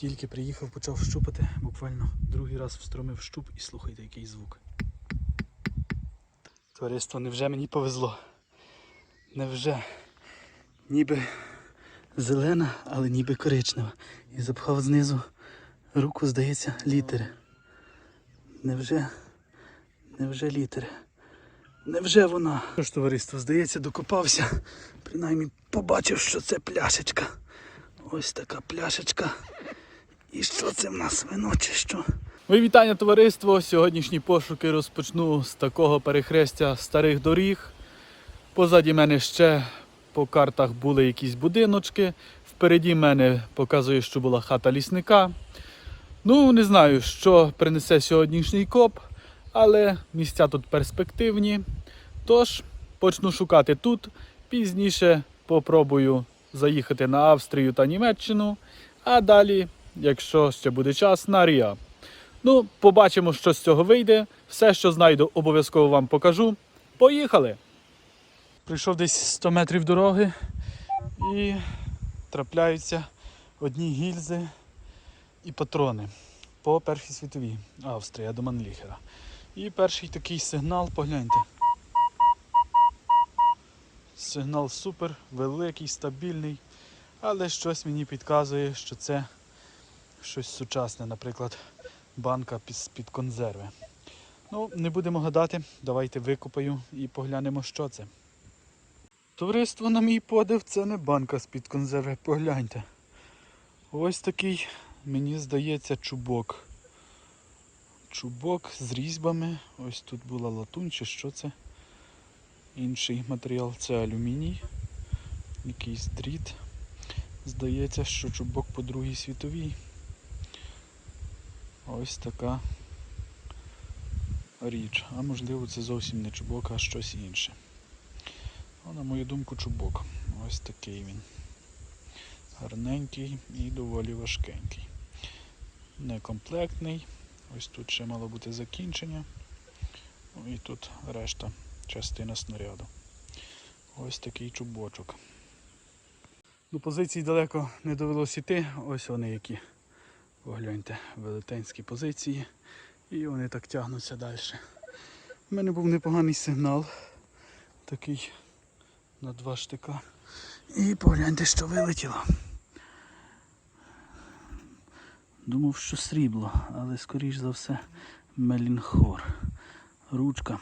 Тільки приїхав, почав щупати, буквально другий раз встромив щуп і слухайте, який звук. Товариство, невже мені повезло? Невже? Ніби зелена, але ніби коричнева. І запхав знизу руку, здається, літери. Невже? Невже літери? Невже вона? Що ж, товариство, здається, докопався. Принаймні побачив, що це пляшечка. Ось така пляшечка. І що це в нас вино чи що? Мої вітання, товариство. Сьогоднішні пошуки розпочну з такого перехрестя старих доріг. Позаді мене ще по картах були якісь будиночки. Впереді мене показує, що була хата лісника. Ну, не знаю, що принесе сьогоднішній коп, але місця тут перспективні. Тож почну шукати тут. Пізніше попробую заїхати на Австрію та Німеччину. А далі, якщо ще буде час, на Ріа. Ну, побачимо, що з цього вийде. Все, що знайду, обов'язково вам покажу. Поїхали! Прийшов десь 100 метрів дороги і трапляються одні гільзи і патрони по Першій світовій Австрія до Манліхера. І перший такий сигнал, погляньте. Сигнал супер, великий, стабільний, але щось мені підказує, що це щось сучасне, наприклад, банка під, під консерви. Ну, не будемо гадати, давайте викопаю і поглянемо, що це. Товариство, на мій подив, це не банка з-під консерви, погляньте. Ось такий, мені здається, чубок. Чубок з різьбами. Ось тут була латунь чи що це. Інший матеріал це алюміній. Якийсь дріт. Здається, що чубок по Другій світовій. Ось така річ. А можливо це зовсім не чубок, а щось інше. Ну, на мою думку, чубок. Ось такий він. Гарненький і доволі важкенький. Некомплектний. Ось тут ще мало бути закінчення. Ну і тут решта частина снаряду. Ось такий чубочок. До позицій далеко не довелося йти. Ось вони які. Погляньте, велетенські позиції. І вони так тягнуться далі. У мене був непоганий сигнал. Такий на два штика. І погляньте, що вилетіло. Думав, що срібло, але скоріш за все мелінхор. Ручка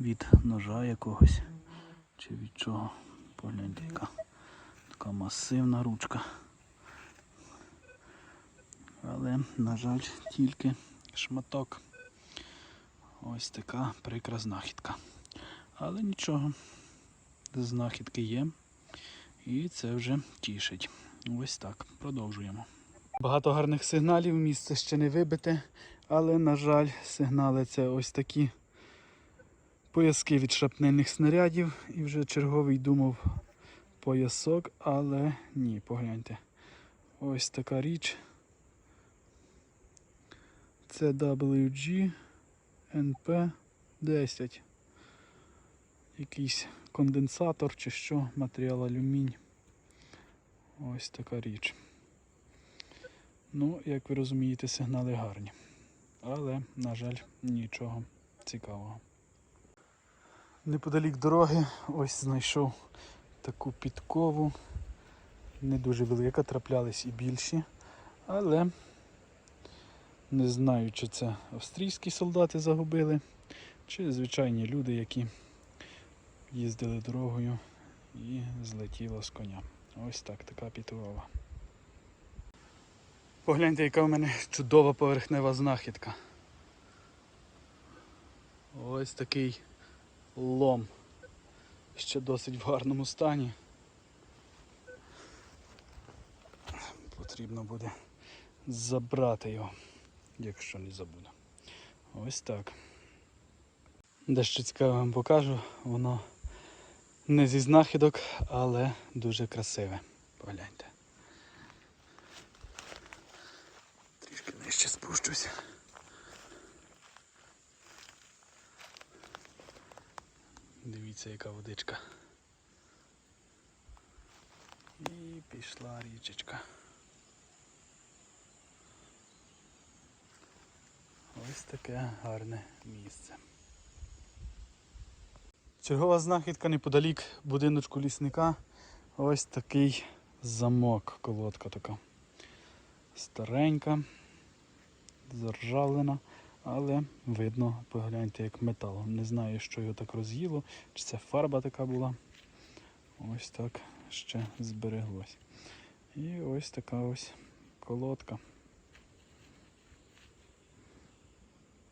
від ножа якогось. Чи від чого. Погляньте, яка така масивна ручка. Але, на жаль, тільки шматок. Ось така прикра знахідка. Але нічого, знахідки є. І це вже тішить. Ось так, продовжуємо. Багато гарних сигналів, місце ще не вибите, але, на жаль, сигнали це ось такі пояски від шрапнельних снарядів. І вже черговий думав поясок, але ні, погляньте. Ось така річ. Це WG NP 10. Якийсь конденсатор чи що, матеріал алюмінь. Ось така річ. Ну, як ви розумієте, сигнали гарні. Але, на жаль, нічого цікавого. Неподалік дороги ось знайшов таку підкову. Не дуже велика, траплялись і більші. Але не знаю, чи це австрійські солдати загубили, чи звичайні люди, які їздили дорогою і злетіло з коня. Ось так, така підкова. Погляньте, яка в мене чудова поверхнева знахідка. Ось такий лом. Ще досить в гарному стані. Потрібно буде забрати його, якщо не забуду. Ось так. Дещо цікаве вам покажу, воно не зі знахідок, але дуже красиве. Погляньте. Трішки нижче спущуся. Дивіться, яка водичка. І пішла річечка. Ось таке гарне місце. Чергова знахідка неподалік будиночку лісника. Ось такий замок, колодка така. Старенька, заржавлена, але видно, погляньте, як метал. Не знаю, що його так роз'їло, чи це фарба така була. Ось так ще збереглось. І ось така ось колодка.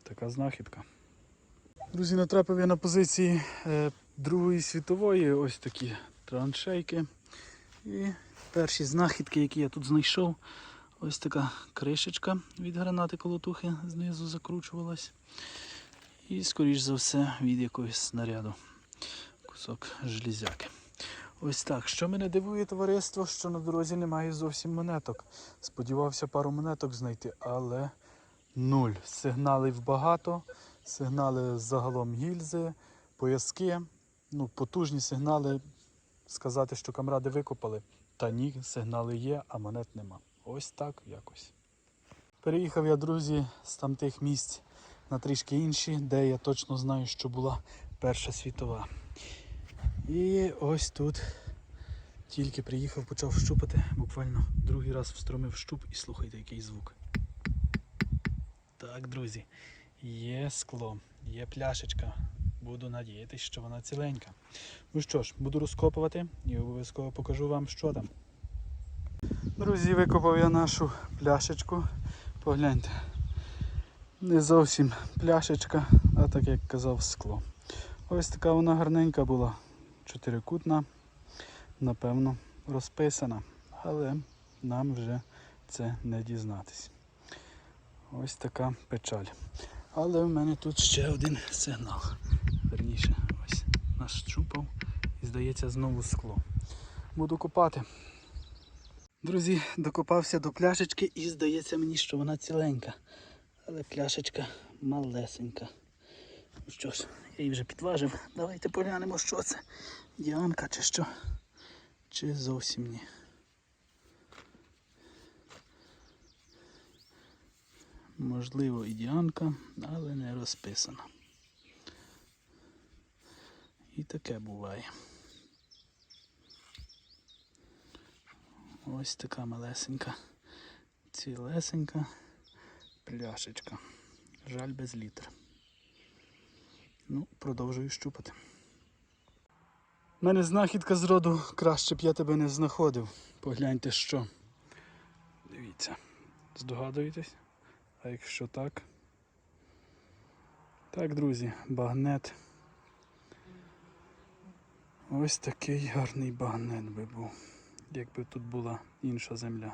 Така знахідка. Друзі, натрапив я на позиції е, Другої світової ось такі траншейки. І перші знахідки, які я тут знайшов, ось така кришечка від гранати колотухи знизу закручувалась. І, скоріш за все, від якогось снаряду. Кусок железяки. Ось так. Що мене дивує товариство, що на дорозі немає зовсім монеток. Сподівався пару монеток знайти, але нуль. Сигналів багато, сигнали загалом гільзи, пояски. Ну, потужні сигнали. Сказати, що камради викопали. Та ні, сигнали є, а монет нема. Ось так якось. Переїхав я, друзі, з тамтих місць на трішки інші, де я точно знаю, що була Перша світова. І ось тут тільки приїхав, почав щупати, буквально другий раз встромив щуп і слухайте, який звук. Так, друзі, є скло, є пляшечка. Буду надіятися, що вона ціленька. Ну що ж, буду розкопувати і обов'язково покажу вам, що там. Друзі, викопав я нашу пляшечку. Погляньте. Не зовсім пляшечка, а так як казав скло. Ось така вона гарненька була. Чотирикутна, напевно, розписана. Але нам вже це не дізнатись. Ось така печаль. Але в мене тут ще один сигнал. Верніше, ось наш щупав і здається знову скло. Буду копати. Друзі, докопався до пляшечки і здається мені, що вона ціленька. Але пляшечка малесенька. Ну що ж, я її вже підважив. Давайте поглянемо, що це. Діанка чи що. Чи зовсім ні. Можливо, і діанка, але не розписана. І таке буває. Ось така малесенька, цілесенька пляшечка. Жаль без літр. Ну, продовжую щупати. У мене знахідка з роду краще б я тебе не знаходив. Погляньте що. Дивіться. Здогадуєтесь? А якщо так. Так, друзі, багнет. Ось такий гарний багнет би був. Якби тут була інша земля.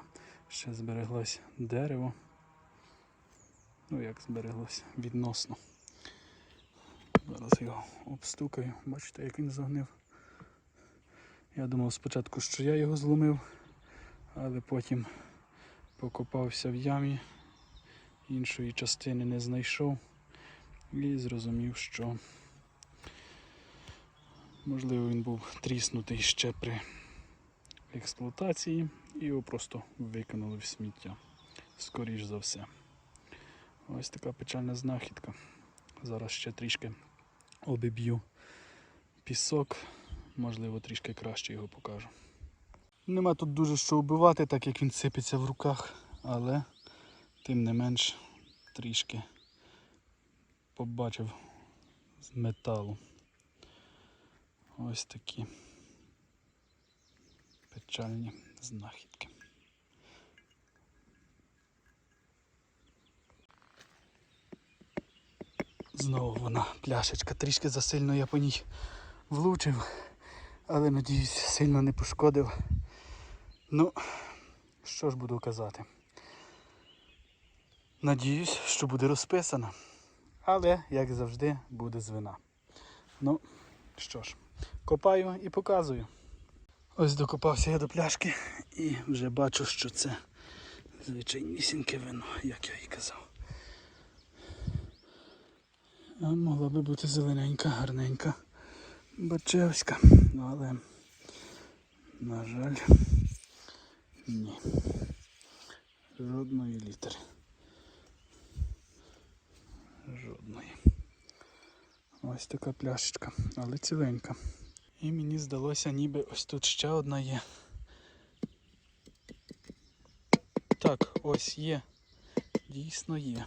Ще збереглось дерево. Ну як збереглось відносно. Зараз його обстукаю. Бачите, як він загнив. Я думав спочатку, що я його зломив, але потім покопався в ямі, іншої частини не знайшов і зрозумів, що можливо він був тріснутий ще при експлуатації і його просто викинули в сміття. Скоріш за все. Ось така печальна знахідка. Зараз ще трішки обіб'ю пісок, можливо, трішки краще його покажу. Нема тут дуже що вбивати, так як він сипеться в руках, але тим не менш трішки побачив з металу. Ось такі печальні знахідки. Знову вона пляшечка. Трішки засильно я по ній влучив, але надіюсь сильно не пошкодив. Ну, що ж буду казати. Надіюсь, що буде розписано. Але, як завжди, буде з вина. Ну, що ж, копаю і показую. Ось докопався я до пляшки і вже бачу, що це звичайнісіньке вино, як я і казав. А могла би бути зелененька, гарненька, бачевська, але, на жаль, ні. Жодної літери. Одної. Ось така пляшечка, але ціленька. І мені здалося, ніби ось тут ще одна є. Так, ось є. Дійсно є.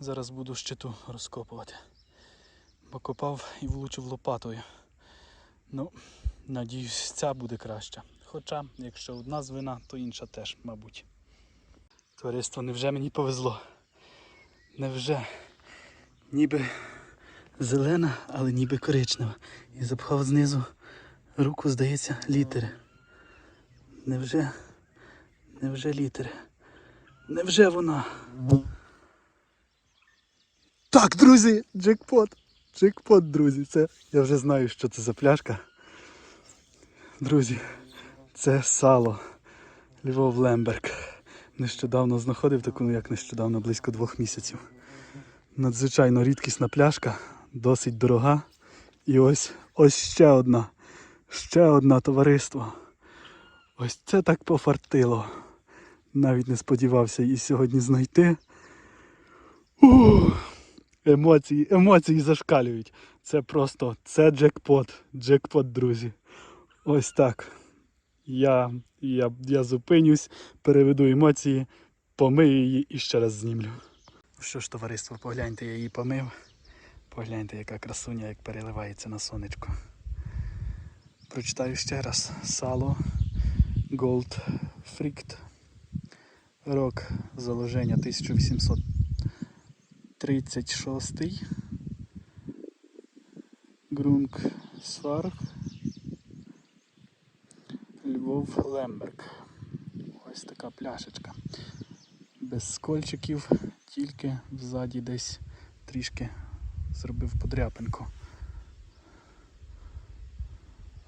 Зараз буду щиту розкопувати. Бо копав і влучив лопатою. Ну, надіюсь, ця буде краща. Хоча, якщо одна звина, то інша теж, мабуть. Товариство, невже мені повезло? Невже? Ніби зелена, але ніби коричнева. І запхав знизу руку, здається, літери. Невже? Невже літери? Невже вона? Так, друзі, джекпот. Джекпот, друзі. Це я вже знаю, що це за пляшка. Друзі, це сало. Львов Лемберг. Нещодавно знаходив таку, ну як нещодавно, близько двох місяців. Надзвичайно рідкісна пляшка, досить дорога. І ось ось ще одна. Ще одна товариство. Ось це так пофартило. Навіть не сподівався її сьогодні знайти. Ух, емоції, емоції зашкалюють. Це просто це джекпот. Джекпот, друзі. Ось так. Я, я, я зупинюсь, переведу емоції, помию її і ще раз знімлю. Що ж, товариство, погляньте, я її помив. Погляньте, яка красуня, як переливається на сонечко. Прочитаю ще раз. Сало Gold Frict. Рок заложення 1836. Грунг Сварг. Львов Лемберг. Ось така пляшечка. Без скольчиків, тільки ззаді десь трішки зробив подряпинку.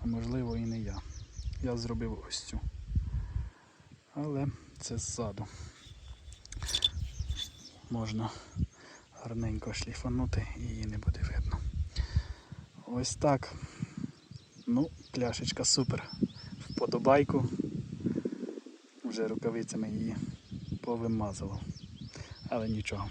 А можливо і не я. Я зробив ось цю. Але це ззаду. Можна гарненько шліфанути і її не буде видно. Ось так. Ну, пляшечка супер. Вподобайку. Вже рукавицями її повимазало. Але нічого.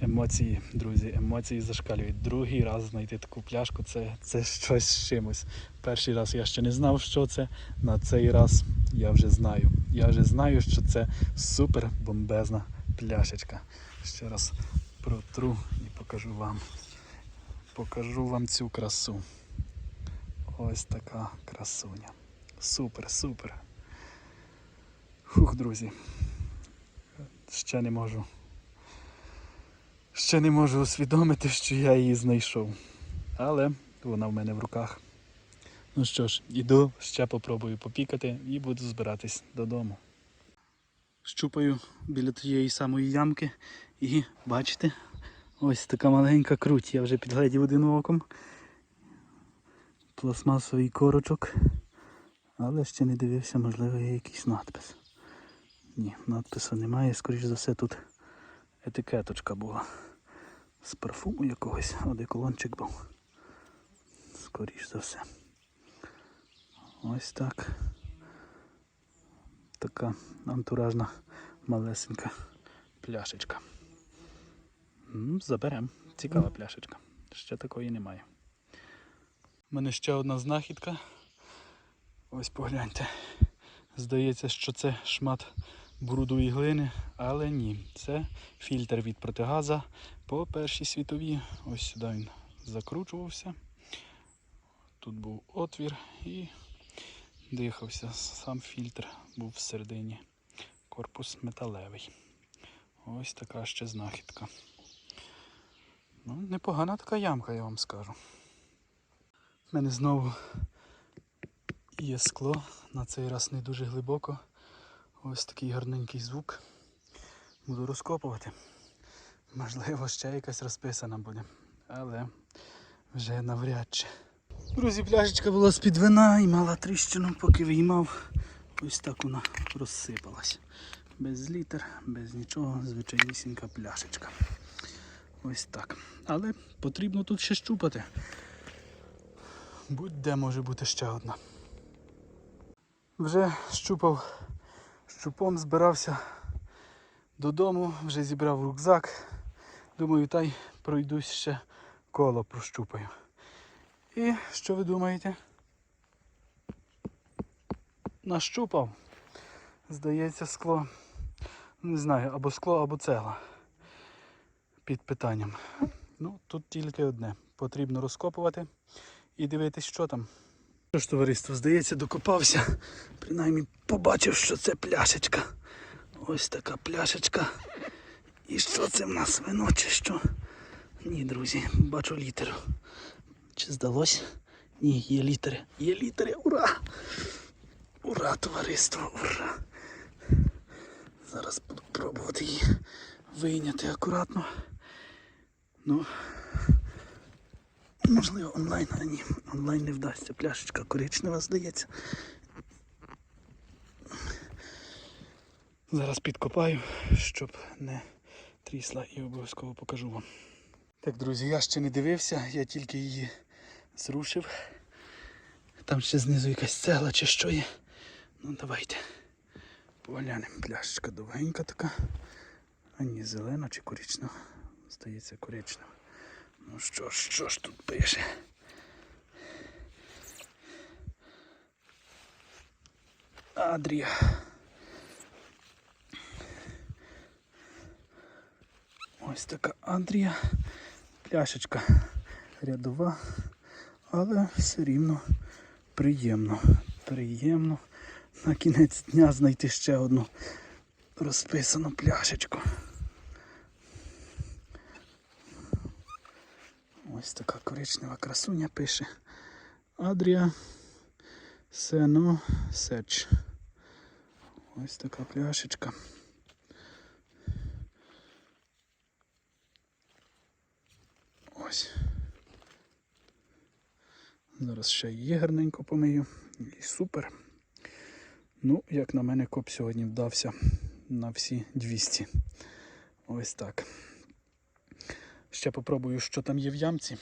Емоції, друзі, емоції зашкалюють. Другий раз знайти таку пляшку це, це щось з чимось. Перший раз я ще не знав, що це. На цей раз я вже знаю. Я вже знаю, що це супер бомбезна пляшечка. Ще раз протру і покажу вам. Покажу вам цю красу. Ось така красуня. Супер, супер. Хух, друзі. Ще не можу. Ще не можу усвідомити, що я її знайшов. Але вона в мене в руках. Ну що ж, іду, ще попробую попікати і буду збиратись додому. Щупаю біля тієї самої ямки і бачите, ось така маленька круть. Я вже підгледів один оком. Пластмасовий корочок. Але ще не дивився, можливо, є якийсь надпис. Ні, надпису немає, скоріш за все тут етикеточка була. З парфуму якогось, одеколончик був. Скоріш за все. Ось так. Така антуражна малесенька пляшечка. М, Заберем. Цікава пляшечка. Ще такої немає. У мене ще одна знахідка. Ось погляньте. Здається, що це шмат бруду і глини, але ні. Це фільтр від протигаза по Першій світовій. Ось сюди він закручувався. Тут був отвір і дихався. Сам фільтр був всередині. Корпус металевий. Ось така ще знахідка. Ну, непогана така ямка, я вам скажу. У мене знову є скло, на цей раз не дуже глибоко. Ось такий гарненький звук. Буду розкопувати. Можливо, ще якась розписана буде, але вже навряд чи. Друзі, пляшечка була з-під вина і мала тріщину, поки виймав. Ось так вона розсипалась. Без літер, без нічого, звичайнісінька пляшечка. Ось так. Але потрібно тут ще щупати. Будь-де може бути ще одна. Вже щупав щупом, збирався додому, вже зібрав рюкзак. Думаю, та й пройдусь ще коло прощупаю. І що ви думаєте? Нащупав. Здається, скло. Не знаю, або скло, або цегла. Під питанням. Ну, тут тільки одне. Потрібно розкопувати і дивитись, що там. Що ж, товариство, здається, докопався. Принаймні побачив, що це пляшечка. Ось така пляшечка. І що це в нас вино чи що? Ні, друзі, бачу літеру. Чи здалось? Ні, є літери. Є літери. Ура! Ура, товариство, ура! Зараз буду пробувати її вийняти акуратно. Ну, можливо, онлайн, а ні, онлайн не вдасться. Пляшечка коричнева, здається. Зараз підкопаю, щоб не трісла і обов'язково покажу вам. Так, друзі, я ще не дивився, я тільки її зрушив. Там ще знизу якась цегла чи що є. Ну давайте. Поглянемо. Пляшечка довгенька така. А ні, зелена чи коричнева. Здається, коричнева. Ну що ж, що ж тут пише? Адрія. Ось така Андрія. Пляшечка рядова, але все рівно приємно. Приємно на кінець дня знайти ще одну розписану пляшечку. Ось така коричнева красуня пише. Адрія Сено Сеч. Ось така пляшечка. Ось. Зараз ще її гарненько помию. І супер. Ну, як на мене, коп сьогодні вдався на всі 200. Ось так. Ще попробую, що там є в ямці.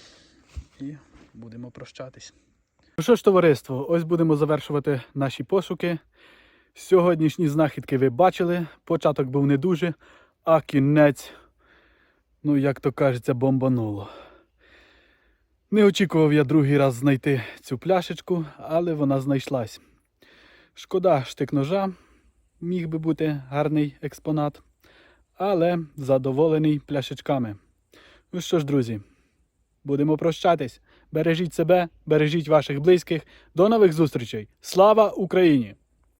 І будемо прощатись. Ну що ж, товариство, ось будемо завершувати наші пошуки. Сьогоднішні знахідки ви бачили. Початок був не дуже, а кінець, ну як то кажеться, бомбануло. Не очікував я другий раз знайти цю пляшечку, але вона знайшлась. Шкода штик ножа, міг би бути гарний експонат, але задоволений пляшечками. Ну що ж, друзі, будемо прощатись. Бережіть себе, бережіть ваших близьких. До нових зустрічей. Слава Україні!